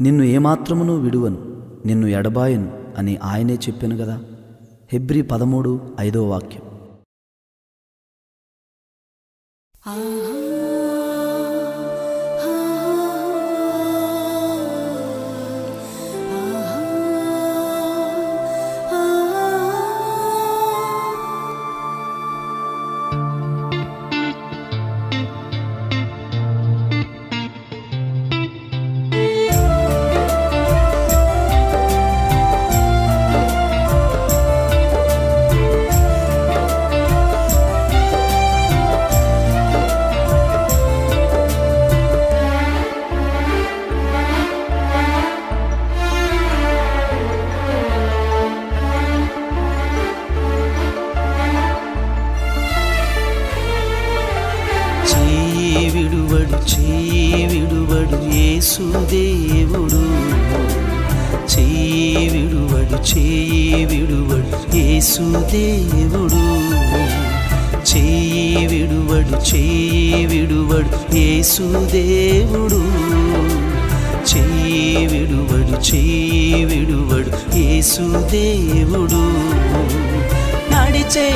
నిన్ను ఏమాత్రమును విడువను నిన్ను ఎడబాయను అని ఆయనే చెప్పాను కదా. హెబ్రి పదమూడు ఐదో వాక్యం. చేయి విడువడు యేసు దేవుడు. చేయి విడువడు చేయి విడువడు యేసు దేవుడు. చేయి విడువడు చేయి విడువడు యేసు దేవుడు. నడిచే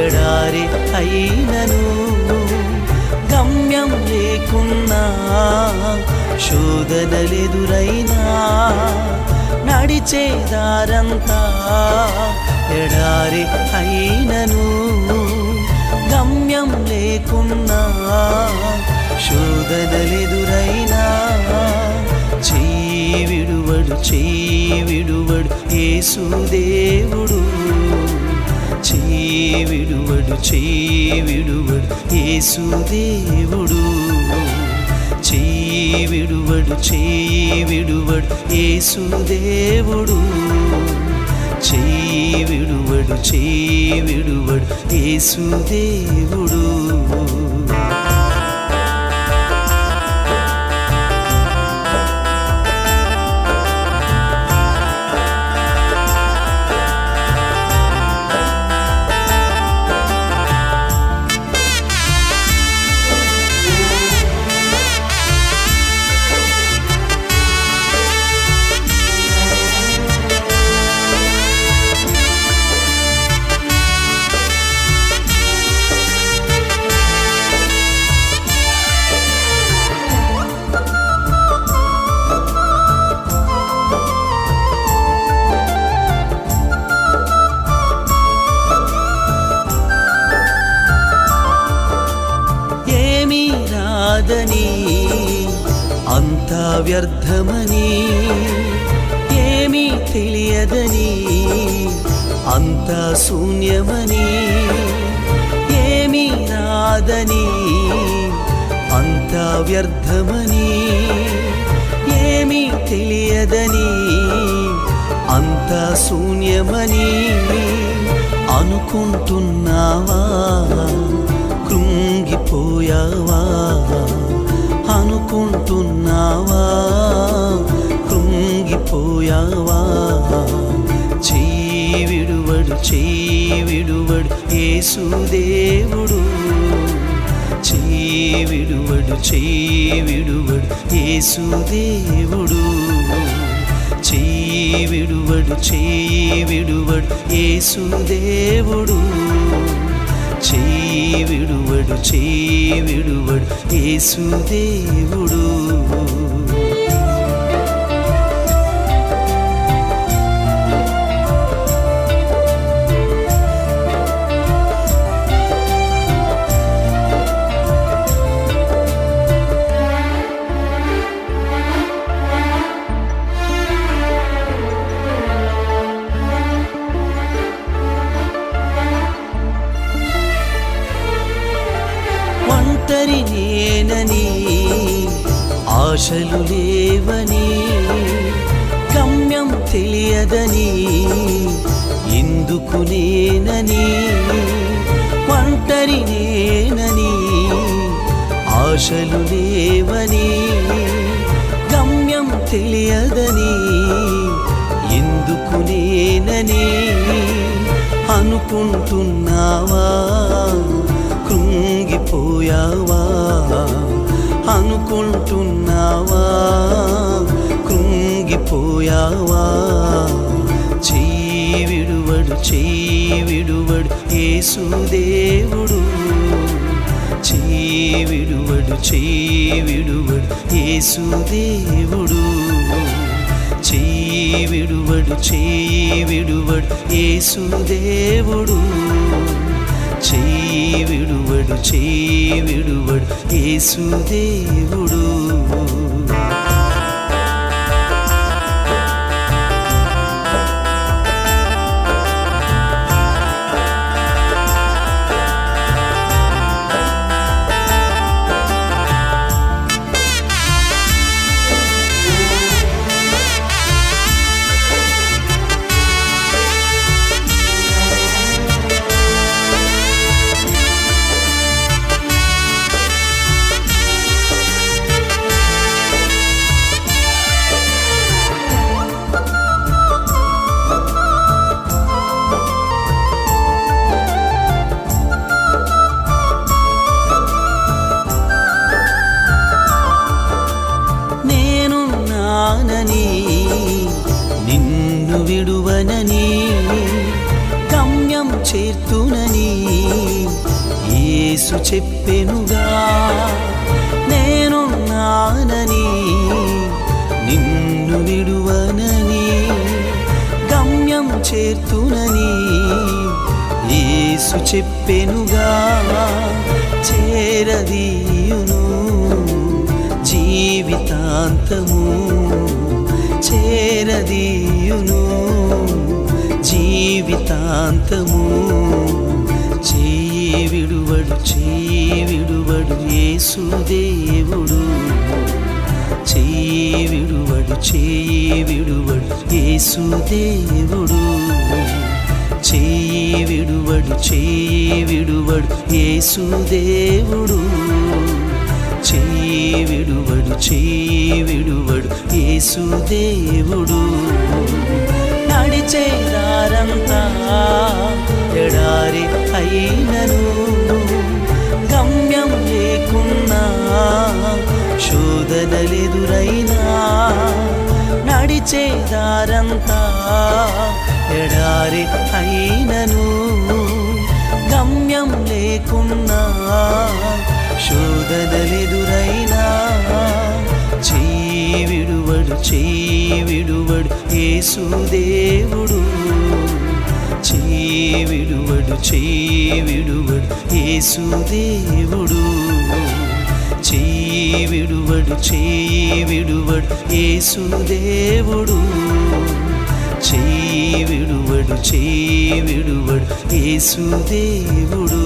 ఎడారి అయినను. గమ్యం లేకున్నా శోధనలెదురైన నడిచే దారంతా ఎడారి అయినను గమ్యం లేకున్నా. శోధనలెదురైనా. చెయ్యి విడువడు చెయ్యి విడువడు ఏసుదేవుడు దేవుడు విడువడు చెయ్యి విడువడు ఏసుదేవుడు దేవుడు చేయి విడువడు చేయి విడువడు ఏసుదేవుడు చేయి విడువడు చేయి విడువడు ఏసుదేవుడు వ్యర్థమని ఏమీ తెలియదని అంతా శూన్యమని ఏమీ రాదని అంతా వ్యర్థమని ఏమీ తెలియదని అంతా శూన్యమని అనుకుంటున్నావా? కృంగిపోయావా? అనుకుంటున్నావా? కృంగిపోయావా? చెయ్యి విడువడు చెయ్యి విడువడు ఏసుదేవుడు చెయ్యి విడువడు చెయ్యి విడువడు ఏసుదేవుడు చెయ్యి విడువడు చెయ్యి విడువడు ఏసుదేవుడు దేవుడు చేయి విడువడు చేయి విడువడు యేసు లేవని ఆశలు లేవని గమ్యం తెలియదని ఎందుకు నేనని ఒంటరి నేనని ఆశలు లేవని గమ్యం తెలియదని ఎందుకు నేనని అనుకుంటున్నావా? కృంగిపోయావా? అనుకుంటున్నావా? కృంగిపోయావా? చెయ్యి విడువడు చెయ్యి విడువడు ఏసుదేవుడు చెయ్యి విడువడు చెయ్యి విడువడు ఏసుదేవుడు చెయ్యి విడువడు చెయ్యి విడువడు ఏసుదేవుడు విడువడు చేయి విడువడు యేసుదేవుడు. యేసు చెప్పెనుగా నేను నిన్ను విడువనని గమ్యం చేర్తునని యేసు చెప్పెనుగా చేరదీయును జీవితాంతము చేరదీయును జీవితాంతము. విడువడు చెయ్యి విడువడు యేసుదేవుడు చెయ్యి విడువడు చెయ్యి విడువడు యేసుదేవుడు చెయ్యి విడువడు చెయ్యి విడువడు యేసుదేవుడు చెయ్యి విడువడు చెయ్యి విడువడు యేసుదేవుడు నడిచే దారంతా ఎడారి అయినను. నడిచే ఎడారి అయినను. గమ్యం లేకున్నా శోధనలెదురైనా. చేయి విడువడు చేయి విడువడు యేసుదేవుడు. చేయి విడువడు చేయి విడువడు యేసుదేవుడు. చేయి విడువడు యేసుదేవుడు చేయి విడువడు చేయి విడువడు యేసుదేవుడు